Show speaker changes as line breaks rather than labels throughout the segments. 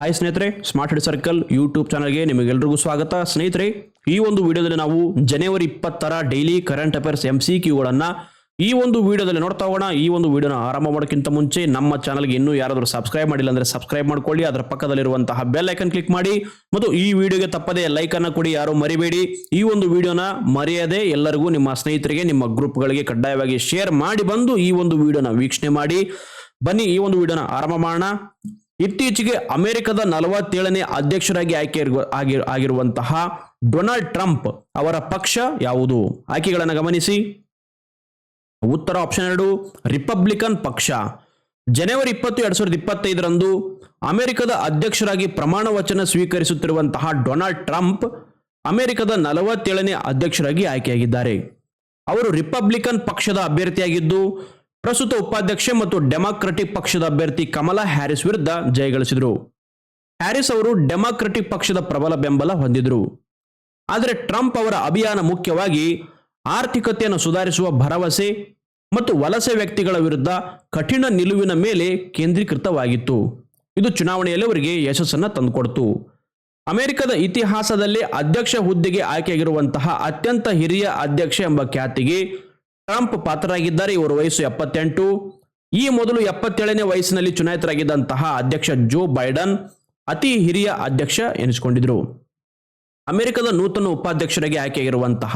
Hi ಸ್ನೇಹಿತರೆ smart head circle YouTube ಚಾನಲ್ಗೆ ನಿಮಗೆಲ್ಲರಿಗೂ ಸ್ವಾಗತ. ಸ್ನೇಹಿತರೆ, ಈ ಒಂದು ವಿಡಿಯೋದಲ್ಲಿ ನಾವು ಜನವರಿ ಇಪ್ಪತ್ತರ daily current affairs M C ಕ್ಯೂಗಳನ್ನು ಈ ಒಂದು ವಿಡಿಯೋದಲ್ಲಿ ನೋಡ್ತಾ ಹೋಗೋಣ. ಈ ಒಂದು ವಿಡಿಯೋನ ಆರಂಭ ಮಾಡೋಕ್ಕಿಂತ ಮುಂಚೆ ನಮ್ಮ ಚಾನಲ್ಗೆ ಇನ್ನೂ ಯಾರಾದರೂ ಸಬ್ಸ್ಕ್ರೈಬ್ ಮಾಡಿಲ್ಲ ಅಂದರೆ ಸಬ್ಸ್ಕ್ರೈಬ್ ಮಾಡ್ಕೊಳ್ಳಿ. ಅದರ ಪಕ್ಕದಲ್ಲಿರುವಂತಹ ಬೆಲ್ ಐಕನ್ ಕ್ಲಿಕ್ ಮಾಡಿ. ಮತ್ತು ಈ ವಿಡಿಯೋಗೆ ತಪ್ಪದೇ ಲೈಕ್ ಕೊಡಿ, ಯಾರು ಮರಿಬೇಡಿ. ಈ ಒಂದು ವಿಡಿಯೋನ ಮರೆಯದೆ ಎಲ್ಲರಿಗೂ ನಿಮ್ಮ ಸ್ನೇಹಿತರಿಗೆ, ನಿಮ್ಮ ಗ್ರೂಪ್ಗಳಿಗೆ ಕಡ್ಡಾಯವಾಗಿ ಶೇರ್ ಮಾಡಿ ಬಂದು ಈ ಒಂದು ವಿಡಿಯೋನ ವೀಕ್ಷಣೆ ಮಾಡಿ. ಬನ್ನಿ, ಈ ಒಂದು ವಿಡಿಯೋನ ಆರಂಭ ಮಾಡೋಣ. ಇತ್ತೀಚೆಗೆ ಅಮೆರಿಕದ ನಲವತ್ತೇಳನೇ ಅಧ್ಯಕ್ಷರಾಗಿ ಆಯ್ಕೆ ಆಗಿರುವಂತಹ ಡೊನಾಲ್ಡ್ ಟ್ರಂಪ್ ಅವರ ಪಕ್ಷ ಯಾವುದು? ಆಯ್ಕೆಗಳನ್ನು ಗಮನಿಸಿ. ಉತ್ತರ ಆಪ್ಷನ್ ಎರಡು, ರಿಪಬ್ಲಿಕನ್ ಪಕ್ಷ. ಜನವರಿ ಇಪ್ಪತ್ತು, ಎರಡ್ ಸಾವಿರದ ಇಪ್ಪತ್ತೈದರಂದು ಅಮೆರಿಕದ ಅಧ್ಯಕ್ಷರಾಗಿ ಪ್ರಮಾಣ ವಚನ ಸ್ವೀಕರಿಸುತ್ತಿರುವಂತಹ ಡೊನಾಲ್ಡ್ ಟ್ರಂಪ್ ಅಮೆರಿಕದ ನಲವತ್ತೇಳನೇ ಅಧ್ಯಕ್ಷರಾಗಿ ಆಯ್ಕೆಯಾಗಿದ್ದಾರೆ. ಅವರು ರಿಪಬ್ಲಿಕನ್ ಪಕ್ಷದ ಅಭ್ಯರ್ಥಿಯಾಗಿದ್ದು ಪ್ರಸ್ತುತ ಉಪಾಧ್ಯಕ್ಷೆ ಮತ್ತು ಡೆಮಾಕ್ರೆಟಿಕ್ ಪಕ್ಷದ ಅಭ್ಯರ್ಥಿ ಕಮಲಾ ಹ್ಯಾರಿಸ್ ವಿರುದ್ಧ ಜಯಗಳಿಸಿದರು ಹ್ಯಾರಿಸ್ ಅವರು ಡೆಮಾಕ್ರೆಟಿಕ್ ಪಕ್ಷದ ಪ್ರಬಲ ಬೆಂಬಲ ಹೊಂದಿದ್ರು. ಆದರೆ ಟ್ರಂಪ್ ಅವರ ಅಭಿಯಾನ ಮುಖ್ಯವಾಗಿ ಆರ್ಥಿಕತೆಯನ್ನು ಸುಧಾರಿಸುವ ಭರವಸೆ ಮತ್ತು ವಲಸೆ ವ್ಯಕ್ತಿಗಳ ವಿರುದ್ಧ ಕಠಿಣ ನಿಲುವಿನ ಮೇಲೆ ಕೇಂದ್ರೀಕೃತವಾಗಿತ್ತು. ಇದು ಚುನಾವಣೆಯಲ್ಲಿ ಅವರಿಗೆ ಯಶಸ್ಸನ್ನು ತಂದುಕೊಡ್ತು. ಅಮೆರಿಕದ ಇತಿಹಾಸದಲ್ಲಿ ಅಧ್ಯಕ್ಷ ಹುದ್ದೆಗೆ ಆಯ್ಕೆಯಾಗಿರುವಂತಹ ಅತ್ಯಂತ ಹಿರಿಯ ಅಧ್ಯಕ್ಷ ಎಂಬ ಖ್ಯಾತಿಗೆ ಟ್ರಂಪ್ ಪಾತ್ರರಾಗಿದ್ದಾರೆ. ಇವರ ವಯಸ್ಸು ಎಪ್ಪತ್ತೆಂಟು. ಈ ಮೊದಲು ಎಪ್ಪತ್ತೇಳನೇ ವಯಸ್ಸಿನಲ್ಲಿ ಚುನಾಯಿತರಾಗಿದ್ದಂತಹ ಅಧ್ಯಕ್ಷ ಜೋ ಬೈಡನ್ ಅತಿ ಹಿರಿಯ ಅಧ್ಯಕ್ಷ ಎನಿಸಿಕೊಂಡಿದ್ರು. ಅಮೆರಿಕದ ನೂತನ ಉಪಾಧ್ಯಕ್ಷರಾಗಿ ಆಯ್ಕೆಯಾಗಿರುವಂತಹ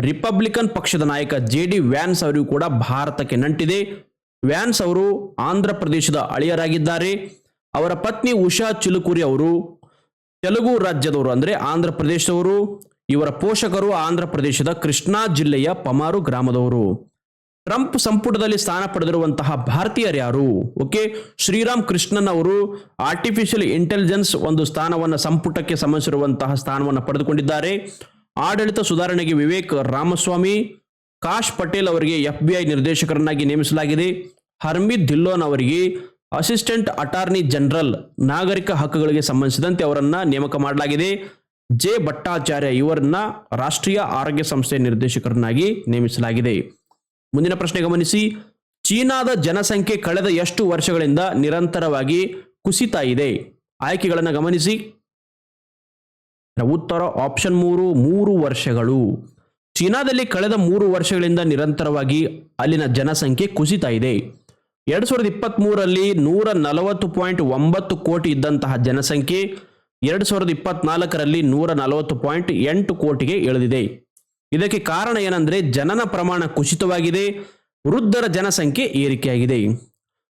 ರಿಪಬ್ಲಿಕನ್ ಪಕ್ಷದ ನಾಯಕ ಜೆ ಡಿ ವ್ಯಾನ್ಸ್ ಅವರಿಗೂ ಕೂಡ ಭಾರತಕ್ಕೆ ನಂಟಿದೆ. ವ್ಯಾನ್ಸ್ ಅವರು ಆಂಧ್ರ ಪ್ರದೇಶದ ಅಳಿಯರಾಗಿದ್ದಾರೆ. ಅವರ ಪತ್ನಿ ಉಷಾ ಚಿಲುಕುರಿ ಅವರು ತೆಲುಗು ರಾಜ್ಯದವರು ಅಂದರೆ ಆಂಧ್ರ ಪ್ರದೇಶದವರು. ಇವರ ಪೋಷಕರು ಆಂಧ್ರ ಪ್ರದೇಶದ ಕೃಷ್ಣಾ ಜಿಲ್ಲೆಯ ಪಮಾರು ಗ್ರಾಮದವರು. ಟ್ರಂಪ್ ಸಂಪುಟದಲ್ಲಿ ಸ್ಥಾನ ಪಡೆದಿರುವಂತಹ ಭಾರತೀಯರು ಯಾರು? ಓಕೆ, ಶ್ರೀರಾಮ್ ಕೃಷ್ಣನ್ ಅವರು ಆರ್ಟಿಫಿಷಿಯಲ್ ಇಂಟೆಲಿಜೆನ್ಸ್ ಒಂದು ಸ್ಥಾನವನ್ನು ಸಂಪುಟಕ್ಕೆ ಸಂಬಂಧಿಸಿರುವಂತಹ ಸ್ಥಾನವನ್ನು ಪಡೆದುಕೊಂಡಿದ್ದಾರೆ. ಆಡಳಿತ ಸುಧಾರಣೆಗೆ ವಿವೇಕ್ ರಾಮಸ್ವಾಮಿ, ಕಾಶ್ ಪಟೇಲ್ ಅವರಿಗೆ ಎಫ್ ಬಿ ಐ ನಿರ್ದೇಶಕರನ್ನಾಗಿ ನೇಮಿಸಲಾಗಿದೆ. ಹರ್ಮಿತ್ ಧಿಲ್ಲೋನ್ ಅವರಿಗೆ ಅಸಿಸ್ಟೆಂಟ್ ಅಟಾರ್ನಿ ಜನರಲ್ ನಾಗರಿಕ ಹಕ್ಕುಗಳಿಗೆ ಸಂಬಂಧಿಸಿದಂತೆ ಅವರನ್ನು ನೇಮಕ ಮಾಡಲಾಗಿದೆ. ಜೆ ಭಟ್ಟಾಚಾರ್ಯ ಇವರನ್ನ ರಾಷ್ಟ್ರೀಯ ಆರೋಗ್ಯ ಸಂಸ್ಥೆ ನಿರ್ದೇಶಕರನ್ನಾಗಿ ನೇಮಿಸಲಾಗಿದೆ. ಮುಂದಿನ ಪ್ರಶ್ನೆ ಗಮನಿಸಿ, ಚೀನಾದ ಜನಸಂಖ್ಯೆ ಕಳೆದ ಎಷ್ಟು ವರ್ಷಗಳಿಂದ ನಿರಂತರವಾಗಿ ಕುಸಿತಾ ಇದೆ? ಆಯ್ಕೆಗಳನ್ನು ಗಮನಿಸಿ. ಉತ್ತರ ಆಪ್ಷನ್ ಮೂರು ಮೂರು ವರ್ಷಗಳು. ಚೀನಾದಲ್ಲಿ ಕಳೆದ ಮೂರು ವರ್ಷಗಳಿಂದ ನಿರಂತರವಾಗಿ ಅಲ್ಲಿನ ಜನಸಂಖ್ಯೆ ಕುಸಿತಾ ಇದೆ. ಎರಡ್ ಸಾವಿರದ ಇಪ್ಪತ್ತ್ ಮೂರರಲ್ಲಿ ನೂರ ನಲವತ್ತು ಪಾಯಿಂಟ್ ಒಂಬತ್ತು ಕೋಟಿ ಇದ್ದಂತಹ ಜನಸಂಖ್ಯೆ ಎರಡ್ ಸಾವಿರದ ಇಪ್ಪತ್ನಾಲ್ಕರಲ್ಲಿ ನೂರ ನಲವತ್ತು ಪಾಯಿಂಟ್ ಎಂಟು ಕೋಟಿಗೆ ಇಳಿದಿದೆ. ಇದಕ್ಕೆ ಕಾರಣ ಏನಂದ್ರೆ ಜನನ ಪ್ರಮಾಣ ಕುಸಿತವಾಗಿದೆ, ವೃದ್ಧರ ಜನಸಂಖ್ಯೆ ಏರಿಕೆಯಾಗಿದೆ.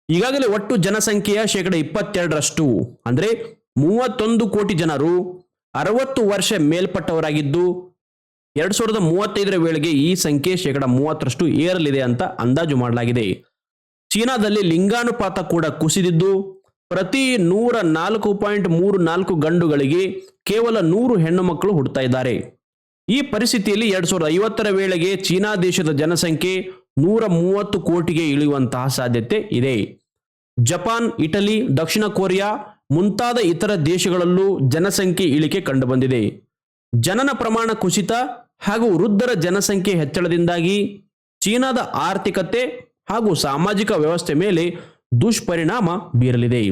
ಈಗಾಗಲೇ ಒಟ್ಟು ಜನಸಂಖ್ಯೆಯ ಶೇಕಡ ಇಪ್ಪತ್ತೆರಡರಷ್ಟು. ಅಂದ್ರೆ ಮೂವತ್ತೊಂದು ಕೋಟಿ ಜನರು ಅರವತ್ತು ವರ್ಷ ಮೇಲ್ಪಟ್ಟವರಾಗಿದ್ದು, ಎರಡ್ ಸಾವಿರದ ಮೂವತ್ತೈದರ ವೇಳೆಗೆ ಈ ಸಂಖ್ಯೆ ಶೇಕಡ ಮೂವತ್ತರಷ್ಟು ಏರಲಿದೆ ಅಂತ ಅಂದಾಜು ಮಾಡಲಾಗಿದೆ. ಚೀನಾದಲ್ಲಿ ಲಿಂಗಾನುಪಾತ ಕೂಡ ಕುಸಿದಿದ್ದು ಪ್ರತಿ ನೂರ ನಾಲ್ಕು ಪಾಯಿಂಟ್ ಮೂರು ನಾಲ್ಕು ಗಂಡುಗಳಿಗೆ ಕೇವಲ ನೂರು ಹೆಣ್ಣು ಮಕ್ಕಳು ಹುಡ್ತಾ ಇದ್ದಾರೆ. ಈ ಪರಿಸ್ಥಿತಿಯಲ್ಲಿ ಎರಡ್ ಸಾವಿರದ ಐವತ್ತರ ವೇಳೆಗೆ ಚೀನಾ ದೇಶದ ಜನಸಂಖ್ಯೆ ನೂರ ಮೂವತ್ತು ಕೋಟಿಗೆ ಇಳಿಯುವಂತಹ ಸಾಧ್ಯತೆ ಇದೆ. ಜಪಾನ್, ಇಟಲಿ, ದಕ್ಷಿಣ ಕೊರಿಯಾ ಮುಂತಾದ ಇತರ ದೇಶಗಳಲ್ಲೂ ಜನಸಂಖ್ಯೆ ಇಳಿಕೆ ಕಂಡುಬಂದಿದೆ. ಜನನ ಪ್ರಮಾಣ ಕುಸಿತ ಹಾಗೂ ವೃದ್ಧರ ಜನಸಂಖ್ಯೆ ಹೆಚ್ಚಳದಿಂದಾಗಿ ಚೀನಾದ ಆರ್ಥಿಕತೆ ಹಾಗೂ ಸಾಮಾಜಿಕ ವ್ಯವಸ್ಥೆ ಮೇಲೆ ದುಷ್ಪರಿಣಾಮ ಬೀರಲಿದೆ.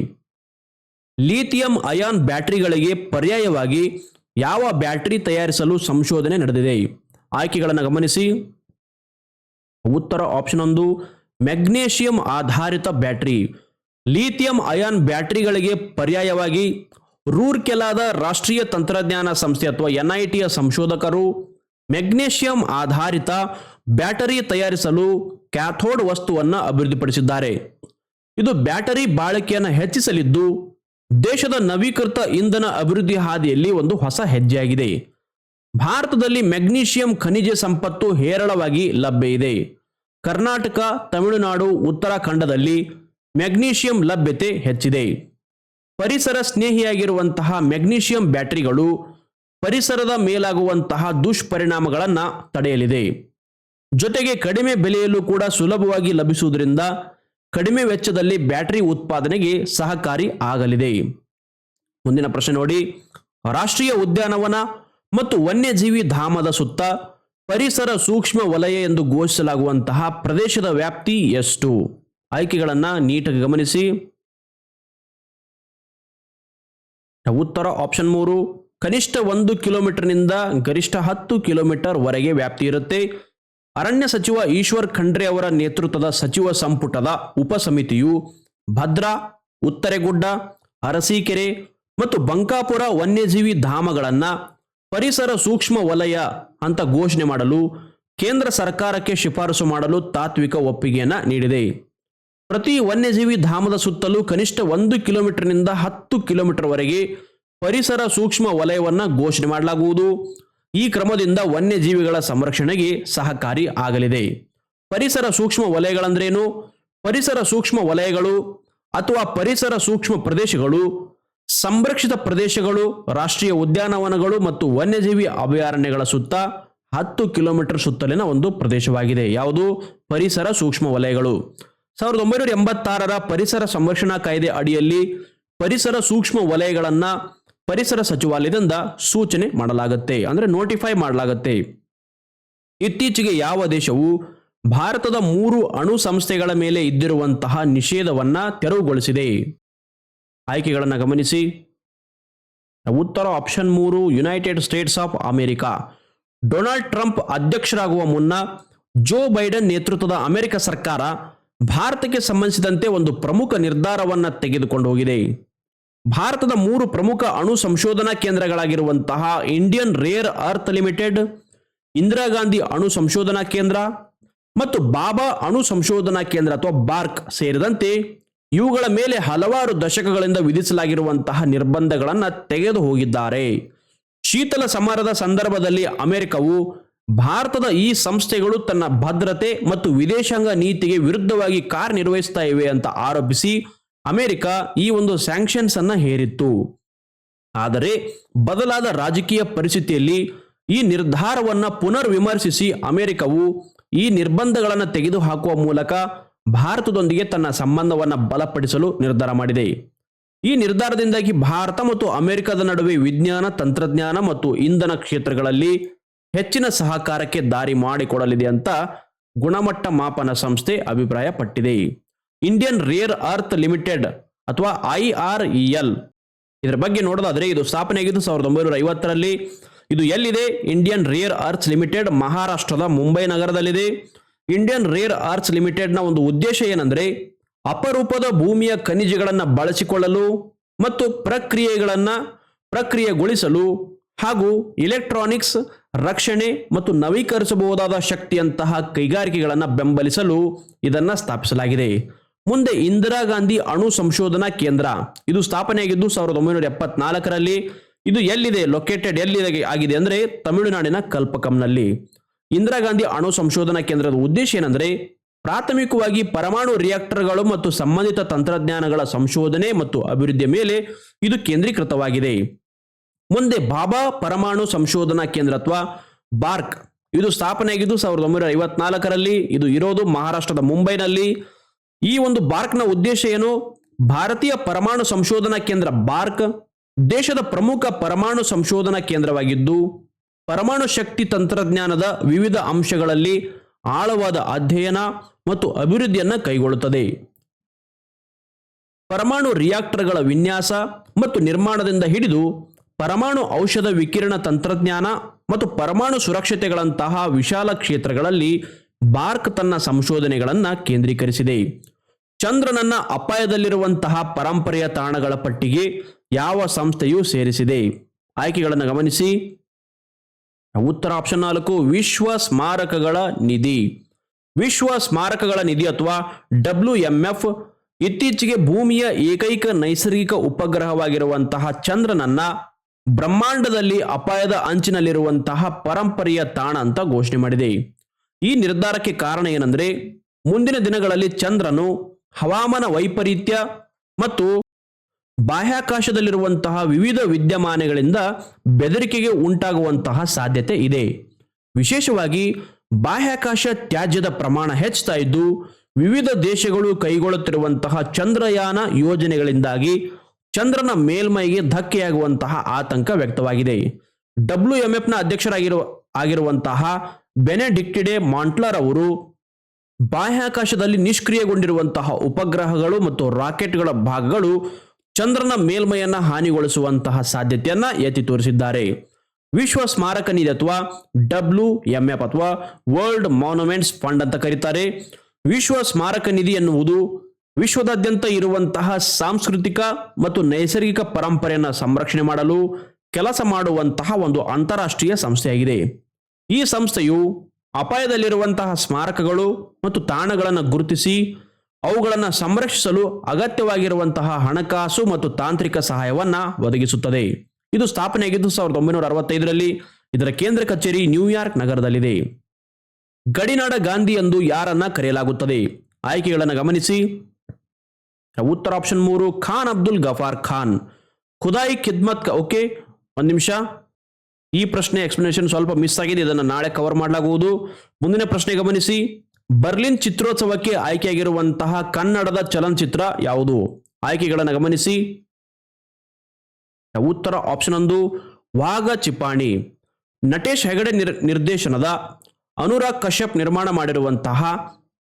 ಲಿಥಿಯಂ ಅಯಾನ್ ಬ್ಯಾಟರಿಗಳಿಗೆ ಪರ್ಯಾಯವಾಗಿ ಯಾವ ಬ್ಯಾಟರಿ ತಯಾರಿಸಲು ಸಂಶೋಧನೆ ನಡೆದಿದೆ? ಆಯ್ಕೆಗಳನ್ನು ಗಮನಿಸಿ. ಉತ್ತರ ಆಪ್ಷನ್ ಒಂದು, ಮೆಗ್ನೇಷಿಯಂ ಆಧಾರಿತ ಬ್ಯಾಟರಿ. ಲಿಥಿಯಂ ಅಯಾನ್ ಬ್ಯಾಟರಿಗಳಿಗೆ ಪರ್ಯಾಯವಾಗಿ ರೂರ್ಕೆಲಾದ ರಾಷ್ಟ್ರೀಯ ತಂತ್ರಜ್ಞಾನ ಸಂಸ್ಥೆ ಅಥವಾ ಎನ್ಐಟಿಯ ಸಂಶೋಧಕರು ಮೆಗ್ನೇಷಿಯಂ ಆಧಾರಿತ ಬ್ಯಾಟರಿ ತಯಾರಿಸಲು ಕ್ಯಾಥೋಡ್ ವಸ್ತುವನ್ನು ಅಭಿವೃದ್ಧಿಪಡಿಸಿದ್ದಾರೆ. ಇದು ಬ್ಯಾಟರಿ ಬಾಳಿಕೆಯನ್ನು ಹೆಚ್ಚಿಸಲಿದ್ದು ದೇಶದ ನವೀಕೃತ ಇಂಧನ ಅಭಿವೃದ್ಧಿ ಹಾದಿಯಲ್ಲಿ ಒಂದು ಹೊಸ ಹೆಜ್ಜೆಯಾಗಿದೆ. ಭಾರತದಲ್ಲಿ ಮೆಗ್ನೀಷಿಯಂ ಖನಿಜ ಸಂಪತ್ತು ಹೇರಳವಾಗಿ ಲಭ್ಯ ಇದೆ. ಕರ್ನಾಟಕ, ತಮಿಳುನಾಡು, ಉತ್ತರಾಖಂಡದಲ್ಲಿ ಮೆಗ್ನೀಷಿಯಂ ಲಭ್ಯತೆ ಹೆಚ್ಚಿದೆ. ಪರಿಸರ ಸ್ನೇಹಿಯಾಗಿರುವಂತಹ ಮೆಗ್ನೀಷಿಯಂ ಬ್ಯಾಟರಿಗಳು ಪರಿಸರದ ಮೇಲಾಗುವಂತಹ ದುಷ್ಪರಿಣಾಮಗಳನ್ನು ತಡೆಯಲಿದೆ. ಜೊತೆಗೆ ಕಡಿಮೆ ಬೆಲೆಯಲ್ಲೂ ಕೂಡ ಸುಲಭವಾಗಿ ಲಭಿಸುವುದರಿಂದ ಕಡಿಮೆ ವೆಚ್ಚದಲ್ಲಿ ಬ್ಯಾಟರಿ ಉತ್ಪಾದನೆಗೆ ಸಹಕಾರಿ ಆಗಲಿದೆ. ಮುಂದಿನ ಪ್ರಶ್ನೆ ನೋಡಿ. ರಾಷ್ಟ್ರೀಯ ಉದ್ಯಾನವನ ಮತ್ತು ವನ್ಯಜೀವಿ ಧಾಮದ ಸುತ್ತ ಪರಿಸರ ಸೂಕ್ಷ್ಮ ವಲಯ ಎಂದು ಘೋಷಿಸಲಾಗುವಂತಹ ಪ್ರದೇಶದ ವ್ಯಾಪ್ತಿ ಎಷ್ಟು? ಆಯ್ಕೆಗಳನ್ನು ನೀಟಾಗಿ ಗಮನಿಸಿ. ಉತ್ತರ ಆಪ್ಷನ್ ಮೂರು. ಕನಿಷ್ಠ ಒಂದು ಕಿಲೋಮೀಟರ್ನಿಂದ ಗರಿಷ್ಠ ಹತ್ತು ಕಿಲೋಮೀಟರ್ ವರೆಗೆ ವ್ಯಾಪ್ತಿ ಇರುತ್ತೆ. ಅರಣ್ಯ ಸಚಿವ ಈಶ್ವರ್ ಖಂಡ್ರೆ ಅವರ ನೇತೃತ್ವದ ಸಚಿವ ಸಂಪುಟದ ಉಪಸಮಿತಿಯು ಭದ್ರಾ, ಉತ್ತರೆಗುಡ್ಡ, ಅರಸೀಕೆರೆ ಮತ್ತು ಬಂಕಾಪುರ ವನ್ಯಜೀವಿ ಧಾಮಗಳನ್ನು ಪರಿಸರ ಸೂಕ್ಷ್ಮ ವಲಯ ಅಂತ ಘೋಷಣೆ ಮಾಡಲು ಕೇಂದ್ರ ಸರ್ಕಾರಕ್ಕೆ ಶಿಫಾರಸು ಮಾಡಲು ತಾತ್ವಿಕ ಒಪ್ಪಿಗೆಯನ್ನ ನೀಡಿದೆ. ಪ್ರತಿ ವನ್ಯಜೀವಿ ಧಾಮದ ಸುತ್ತಲೂ ಕನಿಷ್ಠ ಒಂದು ಕಿಲೋಮೀಟರ್ನಿಂದ ಹತ್ತು ಕಿಲೋಮೀಟರ್ವರೆಗೆ ಪರಿಸರ ಸೂಕ್ಷ್ಮ ವಲಯವನ್ನ ಘೋಷಣೆ ಮಾಡಲಾಗುವುದು. ಈ ಕ್ರಮದಿಂದ ವನ್ಯಜೀವಿಗಳ ಸಂರಕ್ಷಣೆಗೆ ಸಹಕಾರಿ ಆಗಲಿದೆ. ಪರಿಸರ ಸೂಕ್ಷ್ಮ ವಲಯಗಳಂದ್ರೇನು? ಪರಿಸರ ಸೂಕ್ಷ್ಮ ವಲಯಗಳು ಅಥವಾ ಪರಿಸರ ಸೂಕ್ಷ್ಮ ಪ್ರದೇಶಗಳು, ಸಂರಕ್ಷಿತ ಪ್ರದೇಶಗಳು, ರಾಷ್ಟ್ರೀಯ ಉದ್ಯಾನವನಗಳು ಮತ್ತು ವನ್ಯಜೀವಿ ಅಭಯಾರಣ್ಯಗಳ ಸುತ್ತ ಹತ್ತು ಕಿಲೋಮೀಟರ್ ಸುತ್ತಲಿನ ಒಂದು ಪ್ರದೇಶವಾಗಿದೆ. ಯಾವುದು? ಪರಿಸರ ಸೂಕ್ಷ್ಮ ವಲಯಗಳು. ಸಾವಿರದ ಒಂಬೈನೂರ ಎಂಬತ್ತಾರರ ಪರಿಸರ ಸಂರಕ್ಷಣಾ ಕಾಯ್ದೆ ಅಡಿಯಲ್ಲಿ ಪರಿಸರ ಸೂಕ್ಷ್ಮ ವಲಯಗಳನ್ನ ಪರಿಸರ ಸಚಿವಾಲಯದಿಂದ ಸೂಚನೆ ಮಾಡಲಾಗುತ್ತೆ, ಅಂದ್ರೆ ನೋಟಿಫೈ ಮಾಡಲಾಗುತ್ತೆ. ಇತ್ತೀಚೆಗೆ ಯಾವ ದೇಶವು ಭಾರತದ ಮೂರು ಅಣು ಸಂಸ್ಥೆಗಳ ಮೇಲೆ ಇದ್ದಿರುವಂತಹ ನಿಷೇಧವನ್ನ ತೆರವುಗೊಳಿಸಿದೆ. ಆಯ್ಕೆಗಳನ್ನು ಗಮನಿಸಿ. ಉತ್ತರ ಆಪ್ಷನ್ ಮೂರು United States of America Donald Trump ಅಧ್ಯಕ್ಷರಾಗುವ ಮುನ್ನ ಜೋ ಬೈಡನ್ ನೇತೃತ್ವದ ಅಮೆರಿಕ ಸರ್ಕಾರ ಭಾರತಕ್ಕೆ ಸಂಬಂಧಿಸಿದಂತೆ ಒಂದು ಪ್ರಮುಖ ನಿರ್ಧಾರವನ್ನು ತೆಗೆದುಕೊಂಡು ಹೋಗಿದೆ. ಭಾರತದ ಮೂರು ಪ್ರಮುಖ ಅಣು ಸಂಶೋಧನಾ ಕೇಂದ್ರಗಳಾಗಿರುವಂತಹ Indian rare earth limited, Indira Gandhi ಅಣು ಸಂಶೋಧನಾ ಕೇಂದ್ರ ಮತ್ತು ಬಾಬಾ ಅಣು ಸಂಶೋಧನಾ ಕೇಂದ್ರ ಅಥವಾ ಬಾರ್ಕ್ ಸೇರಿದಂತೆ ಇವುಗಳ ಮೇಲೆ ಹಲವಾರು ದಶಕಗಳಿಂದ ವಿಧಿಸಲಾಗಿರುವಂತಹ ನಿರ್ಬಂಧಗಳನ್ನು ತೆಗೆದು ಹೋಗಿದ್ದಾರೆ. ಶೀತಲ ಸಮರದ ಸಂದರ್ಭದಲ್ಲಿ ಅಮೆರಿಕವು ಭಾರತದ ಈ ಸಂಸ್ಥೆಗಳು ತನ್ನ ಭದ್ರತೆ ಮತ್ತು ವಿದೇಶಾಂಗ ನೀತಿಗೆ ವಿರುದ್ಧವಾಗಿ ಕಾರ್ಯನಿರ್ವಹಿಸ್ತಾ ಇವೆ ಅಂತ ಆರೋಪಿಸಿ ಅಮೆರಿಕ ಈ ಒಂದು ಸ್ಯಾಂಕ್ಷನ್ಸ್ ಅನ್ನ ಹೇರಿತ್ತು. ಆದರೆ ಬದಲಾದ ರಾಜಕೀಯ ಪರಿಸ್ಥಿತಿಯಲ್ಲಿ ಈ ನಿರ್ಧಾರವನ್ನ ಪುನರ್ ವಿಮರ್ಶಿಸಿ ಅಮೆರಿಕವು ಈ ನಿರ್ಬಂಧಗಳನ್ನು ತೆಗೆದುಹಾಕುವ ಮೂಲಕ ಭಾರತದೊಂದಿಗೆ ತನ್ನ ಸಂಬಂಧವನ್ನು ಬಲಪಡಿಸಲು ನಿರ್ಧಾರ ಮಾಡಿದೆ. ಈ ನಿರ್ಧಾರದಿಂದಾಗಿ ಭಾರತ ಮತ್ತು ಅಮೆರಿಕದ ನಡುವೆ ವಿಜ್ಞಾನ, ತಂತ್ರಜ್ಞಾನ ಮತ್ತು ಇಂಧನ ಕ್ಷೇತ್ರಗಳಲ್ಲಿ ಹೆಚ್ಚಿನ ಸಹಕಾರಕ್ಕೆ ದಾರಿ ಮಾಡಿಕೊಡಲಿದೆ ಅಂತ ಗುಣಮಟ್ಟ ಮಾಪನ ಸಂಸ್ಥೆ ಅಭಿಪ್ರಾಯಪಟ್ಟಿದೆ. ಇಂಡಿಯನ್ ರೇರ್ ಅರ್ತ್ ಲಿಮಿಟೆಡ್ ಅಥವಾ ಐ ಆರ್ ಇ ಎಲ್ ಇದರ ಬಗ್ಗೆ ನೋಡೋದಾದ್ರೆ ಇದು ಸ್ಥಾಪನೆಯಾಗಿದ್ದು ಸಾವಿರದ ಒಂಬೈನೂರ ಐವತ್ತರಲ್ಲಿ ಇದು ಎಲ್ಲಿದೆ? ಇಂಡಿಯನ್ ರೇರ್ ಅರ್ಥ್ ಲಿಮಿಟೆಡ್ ಮಹಾರಾಷ್ಟ್ರದ ಮುಂಬೈ ನಗರದಲ್ಲಿದೆ. ಇಂಡಿಯನ್ ರೇರ್ ಅರ್ತ್ಸ್ ಲಿಮಿಟೆಡ್ನ ಒಂದು ಉದ್ದೇಶ ಏನಂದ್ರೆ ಅಪರೂಪದ ಭೂಮಿಯ ಖನಿಜಗಳನ್ನು ಬಳಸಿಕೊಳ್ಳಲು ಮತ್ತು ಪ್ರಕ್ರಿಯೆಗಳನ್ನು ಪ್ರಕ್ರಿಯೆಗೊಳಿಸಲು ಹಾಗೂ ಇಲೆಕ್ಟ್ರಾನಿಕ್ಸ್ ರಕ್ಷಣೆ ಮತ್ತು ನವೀಕರಿಸಬಹುದಾದ ಶಕ್ತಿಯಂತಹ ಕೈಗಾರಿಕೆಗಳನ್ನು ಬೆಂಬಲಿಸಲು ಇದನ್ನು ಸ್ಥಾಪಿಸಲಾಗಿದೆ. ಮುಂದೆ ಇಂದಿರಾ ಗಾಂಧಿ ಅಣು ಸಂಶೋಧನಾ ಕೇಂದ್ರ. ಇದು ಸ್ಥಾಪನೆಯಾಗಿದ್ದು ಸಾವಿರದ ಒಂಬೈನೂರ ಎಪ್ಪತ್ನಾಲ್ಕರಲ್ಲಿ ಇದು ಎಲ್ಲಿದೆ ಲೊಕೇಟೆಡ್ ಎಲ್ಲಿದೆ ಆಗಿದೆ ಅಂದ್ರೆ ತಮಿಳುನಾಡಿನ ಕಲ್ಪಕಂನಲ್ಲಿ. ಇಂದಿರಾ ಗಾಂಧಿ ಅಣು ಸಂಶೋಧನಾ ಕೇಂದ್ರದ ಉದ್ದೇಶ ಏನಂದ್ರೆ ಪ್ರಾಥಮಿಕವಾಗಿ ಪರಮಾಣು ರಿಯಾಕ್ಟರ್ಗಳು ಮತ್ತು ಸಂಬಂಧಿತ ತಂತ್ರಜ್ಞಾನಗಳ ಸಂಶೋಧನೆ ಮತ್ತು ಅಭಿವೃದ್ಧಿಯ ಮೇಲೆ ಇದು ಕೇಂದ್ರೀಕೃತವಾಗಿದೆ. ಮುಂದೆ ಬಾಬಾ ಪರಮಾಣು ಸಂಶೋಧನಾ ಕೇಂದ್ರ ಅಥವಾ ಬಾರ್ಕ್. ಇದು ಸ್ಥಾಪನೆಯಾಗಿದ್ದು ಸಾವಿರದ ಒಂಬೈನೂರ ಐವತ್ನಾಲ್ಕರಲ್ಲಿ ಇದು ಇರೋದು ಮಹಾರಾಷ್ಟ್ರದ ಮುಂಬೈನಲ್ಲಿ. ಈ ಒಂದು ಬಾರ್ಕ್ನ ಉದ್ದೇಶ ಏನು? ಭಾರತೀಯ ಪರಮಾಣು ಸಂಶೋಧನಾ ಕೇಂದ್ರ ಬಾರ್ಕ್ ದೇಶದ ಪ್ರಮುಖ ಪರಮಾಣು ಸಂಶೋಧನಾ ಕೇಂದ್ರವಾಗಿದ್ದು, ಪರಮಾಣು ಶಕ್ತಿ ತಂತ್ರಜ್ಞಾನದ ವಿವಿಧ ಅಂಶಗಳಲ್ಲಿ ಆಳವಾದ ಅಧ್ಯಯನ ಮತ್ತು ಅಭಿವೃದ್ಧಿಯನ್ನು ಕೈಗೊಳ್ಳುತ್ತದೆ. ಪರಮಾಣು ರಿಯಾಕ್ಟರ್ಗಳ ವಿನ್ಯಾಸ ಮತ್ತು ನಿರ್ಮಾಣದಿಂದ ಹಿಡಿದು ಪರಮಾಣು ಔಷಧ ವಿಕಿರಣ ತಂತ್ರಜ್ಞಾನ ಮತ್ತು ಪರಮಾಣು ಸುರಕ್ಷತೆಗಳಂತಹ ವಿಶಾಲ ಕ್ಷೇತ್ರಗಳಲ್ಲಿ ಬಾರ್ಕ್ ತನ್ನ ಸಂಶೋಧನೆಗಳನ್ನು ಕೇಂದ್ರೀಕರಿಸಿದೆ. ಚಂದ್ರನನ್ನ ಅಪಾಯದಲ್ಲಿರುವಂತಹ ಪರಂಪರೆಯ ತಾಣಗಳ ಪಟ್ಟಿಗೆ ಯಾವ ಸಂಸ್ಥೆಯು ಸೇರಿಸಿದೆ. ಆಯ್ಕೆಗಳನ್ನು ಗಮನಿಸಿ. ಉತ್ತರ ಆಪ್ಷನ್ ನಾಲ್ಕು, ವಿಶ್ವ ಸ್ಮಾರಕಗಳ ನಿಧಿ. ವಿಶ್ವ ಸ್ಮಾರಕಗಳ ನಿಧಿ ಅಥವಾ ಡಬ್ಲ್ಯೂ ಎಂ ಎಫ್ ಇತ್ತೀಚೆಗೆ ಭೂಮಿಯ ಏಕೈಕ ನೈಸರ್ಗಿಕ ಉಪಗ್ರಹವಾಗಿರುವಂತಹ ಚಂದ್ರನನ್ನ ಬ್ರಹ್ಮಾಂಡದಲ್ಲಿ ಅಪಾಯದ ಅಂಚಿನಲ್ಲಿರುವಂತಹ ಪರಂಪರೆಯ ತಾಣ ಅಂತ ಘೋಷಣೆ ಮಾಡಿದೆ. ಈ ನಿರ್ಧಾರಕ್ಕೆ ಕಾರಣ ಏನಂದ್ರೆ ಮುಂದಿನ ದಿನಗಳಲ್ಲಿ ಚಂದ್ರನು ಹವಾಮಾನ ವೈಪರೀತ್ಯ ಮತ್ತು ಬಾಹ್ಯಾಕಾಶದಲ್ಲಿರುವಂತಹ ವಿವಿಧ ವಿದ್ಯಮಾನಗಳಿಂದ ಬೆದರಿಕೆಗೆ ಉಂಟಾಗುವಂತಹ ಸಾಧ್ಯತೆ ಇದೆ. ವಿಶೇಷವಾಗಿ ಬಾಹ್ಯಾಕಾಶ ತ್ಯಾಜ್ಯದ ಪ್ರಮಾಣ ಹೆಚ್ಚುತ್ತಾ ಇದ್ದು ವಿವಿಧ ದೇಶಗಳು ಕೈಗೊಳ್ಳುತ್ತಿರುವಂತಹ ಚಂದ್ರಯಾನ ಯೋಜನೆಗಳಿಂದಾಗಿ ಚಂದ್ರನ ಮೇಲ್ಮೈಗೆ ಧಕ್ಕೆಯಾಗುವಂತಹ ಆತಂಕ ವ್ಯಕ್ತವಾಗಿದೆ. ಡಬ್ಲ್ಯೂ ಎಂ ಎಫ್ನ ಅಧ್ಯಕ್ಷರಾಗಿರುವ ಆಗಿರುವಂತಹ ಬೆನೆಡಿಕ್ಟಿಡೆ ಮಾಂಟ್ಲರ್ ಅವರು ಬಾಹ್ಯಾಕಾಶದಲ್ಲಿ ನಿಷ್ಕ್ರಿಯಗೊಂಡಿರುವಂತಹ ಉಪಗ್ರಹಗಳು ಮತ್ತು ರಾಕೆಟ್ಗಳ ಭಾಗಗಳು ಚಂದ್ರನ ಮೇಲ್ಮೈಯನ್ನ ಹಾನಿಗೊಳಿಸುವಂತಹ ಸಾಧ್ಯತೆಯನ್ನ ಎತ್ತಿ ತೋರಿಸಿದ್ದಾರೆ. ವಿಶ್ವ ಸ್ಮಾರಕ ನಿಧಿ ಅಥವಾ ಡಬ್ಲ್ಯೂ ಎಂ ಎಫ್ ಅಥವಾ ವರ್ಲ್ಡ್ ಮಾನ್ಯುಮೆಂಟ್ಸ್ ಫಂಡ್ ಅಂತ ಕರೀತಾರೆ. ವಿಶ್ವ ಸ್ಮಾರಕ ನಿಧಿ ಎನ್ನುವುದು ವಿಶ್ವದಾದ್ಯಂತ ಇರುವಂತಹ ಸಾಂಸ್ಕೃತಿಕ ಮತ್ತು ನೈಸರ್ಗಿಕ ಪರಂಪರೆಯನ್ನು ಸಂರಕ್ಷಣೆ ಮಾಡಲು ಕೆಲಸ ಮಾಡುವಂತಹ ಒಂದು ಅಂತಾರಾಷ್ಟ್ರೀಯ ಸಂಸ್ಥೆಯಾಗಿದೆ. ಈ ಸಂಸ್ಥೆಯು ಅಪಾಯದಲ್ಲಿರುವಂತಹ ಸ್ಮಾರಕಗಳು ಮತ್ತು ತಾಣಗಳನ್ನು ಗುರುತಿಸಿ ಅವುಗಳನ್ನು ಸಂರಕ್ಷಿಸಲು ಅಗತ್ಯವಾಗಿರುವಂತಹ ಹಣಕಾಸು ಮತ್ತು ತಾಂತ್ರಿಕ ಸಹಾಯವನ್ನು ಒದಗಿಸುತ್ತದೆ. ಇದು ಸ್ಥಾಪನೆಯಾಗಿದ್ದು ಸಾವಿರದ ಒಂಬೈನೂರ ಅರವತ್ತೈದರಲ್ಲಿ ಇದರ ಕೇಂದ್ರ ಕಚೇರಿ ನ್ಯೂಯಾರ್ಕ್ ನಗರದಲ್ಲಿದೆ. ಗಡಿನಾಡ ಗಾಂಧಿ ಎಂದು ಯಾರನ್ನ ಕರೆಯಲಾಗುತ್ತದೆ? ಆಯ್ಕೆಗಳನ್ನು ಗಮನಿಸಿ. ಉತ್ತರ ಆಪ್ಷನ್ ಮೂರು, ಖಾನ್ ಅಬ್ದುಲ್ ಗಫಾರ್ ಖಾನ್. ಖುದಾಯಿ ಖಿದ್ಮತ್, ಓಕೆ, ಒಂದು ನಿಮಿಷ. ಈ ಪ್ರಶ್ನೆ ಎಕ್ಸ್ಪ್ಲನೇಷನ್ ಸ್ವಲ್ಪ ಮಿಸ್ ಆಗಿದೆ. ಇದನ್ನು ನಾಳೆ ಕವರ್ ಮಾಡಲಾಗುವುದು. ಮುಂದಿನ ಪ್ರಶ್ನೆ ಗಮನಿಸಿ. ಬರ್ಲಿನ್ ಚಿತ್ರೋತ್ಸವಕ್ಕೆ ಆಯ್ಕೆಯಾಗಿರುವಂತಹ ಕನ್ನಡದ ಚಲನಚಿತ್ರ ಯಾವುದು? ಆಯ್ಕೆಗಳನ್ನು ಗಮನಿಸಿ. ಉತ್ತರ ಆಪ್ಷನ್ ಒಂದು ವಾಗ ಚಿಪ್ಪಾಣಿ. ನಟೇಶ್ ಹೆಗಡೆ ನಿರ್, ನಿರ್ದೇಶನದ ಅನುರಾಗ್ ಕಶ್ಯಪ್ ನಿರ್ಮಾಣ ಮಾಡಿರುವಂತಹ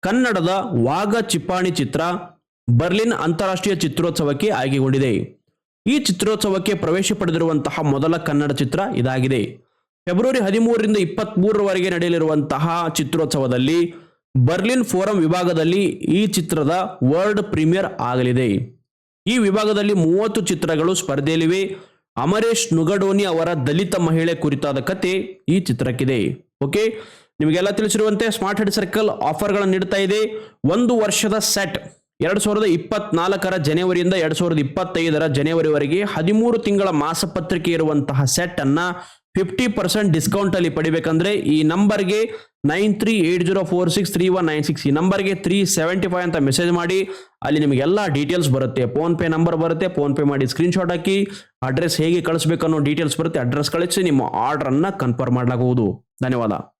ಕನ್ನಡದ ವಾಗ ಚಿಪ್ಪಾಣಿ ಚಿತ್ರ ಬರ್ಲಿನ್ ಅಂತಾರಾಷ್ಟ್ರೀಯ ಚಿತ್ರೋತ್ಸವಕ್ಕೆ ಆಯ್ಕೆಗೊಂಡಿದೆ. ಈ ಚಿತ್ರೋತ್ಸವಕ್ಕೆ ಪ್ರವೇಶ ಪಡೆದಿರುವಂತಹ ಮೊದಲ ಕನ್ನಡ ಚಿತ್ರ ಇದಾಗಿದೆ. ಫೆಬ್ರವರಿ ಹದಿಮೂರರಿಂದ ಇಪ್ಪತ್ತ್ಮೂರರವರೆಗೆ ನಡೆಯಲಿರುವಂತಹ ಚಿತ್ರೋತ್ಸವದಲ್ಲಿ ಬರ್ಲಿನ್ ಫೋರಂ ವಿಭಾಗದಲ್ಲಿ ಈ ಚಿತ್ರದ ವರ್ಲ್ಡ್ ಪ್ರೀಮಿಯರ್ ಆಗಲಿದೆ. ಈ ವಿಭಾಗದಲ್ಲಿ ಮೂವತ್ತು ಚಿತ್ರಗಳು ಸ್ಪರ್ಧೆಯಲ್ಲಿವೆ. ಅಮರೇಶ್ ನುಗಡೋನಿ ಅವರ ದಲಿತ ಮಹಿಳೆ ಕುರಿತಾದ ಕತೆ ಈ ಚಿತ್ರಕ್ಕಿದೆ. ಓಕೆ, ನಿಮಗೆಲ್ಲ ತಿಳಿಸಿರುವಂತೆ ಸ್ಮಾರ್ಟ್ ಹೆಡ್ ಸರ್ಕಲ್ ಆಫರ್ಗಳನ್ನು ನೀಡ್ತಾ ಇದೆ. ಒಂದು ವರ್ಷದ ಸೆಟ್ ಎರಡು ಸಾವಿರದ ಇಪ್ಪತ್ನಾಲ್ಕರ ಜನವರಿಯಿಂದ ಎರಡು ಸಾವಿರದ ಇಪ್ಪತ್ತೈದರ ಜನವರಿವರೆಗೆ ಹದಿಮೂರು ತಿಂಗಳ ಮಾಸಪತ್ರಿಕೆ ಇರುವಂತಹ ಸೆಟ್ ಅನ್ನ ಫಿಫ್ಟಿ ಪರ್ಸೆಂಟ್ ಡಿಸ್ಕೌಂಟ್ ಅಲ್ಲಿ ಪಡಿಬೇಕಂದ್ರೆ ಈ ನಂಬರ್ಗೆ nine three eight zero four six three one nine six ಈ ನಂಬರ್ಗೆ ತ್ರೀ ಸೆವೆಂಟಿ ಫೈವ್ ಅಂತ ಮೆಸೇಜ್ ಮಾಡಿ. ಅಲ್ಲಿ ನಿಮಗೆಲ್ಲ ಡೀಟೇಲ್ಸ್ ಬರುತ್ತೆ. ಫೋನ್ ಪೇ ನಂಬರ್ ಬರುತ್ತೆ. ಫೋನ್ ಪೇ ಮಾಡಿ ಸ್ಕ್ರೀನ್ಶಾಟ್ ಹಾಕಿ ಅಡ್ರೆಸ್ ಹೇಗೆ ಕಳಿಸ್ಬೇಕು ಅನ್ನೋ ಡೀಟೇಲ್ಸ್ ಬರುತ್ತೆ. ಅಡ್ರೆಸ್ ಕಳಿಸಿ ನಿಮ್ಮ ಆರ್ಡರ್ ಅನ್ನ ಕನ್ಫರ್ಮ್ ಮಾಡಲಾಗುವುದು. ಧನ್ಯವಾದ.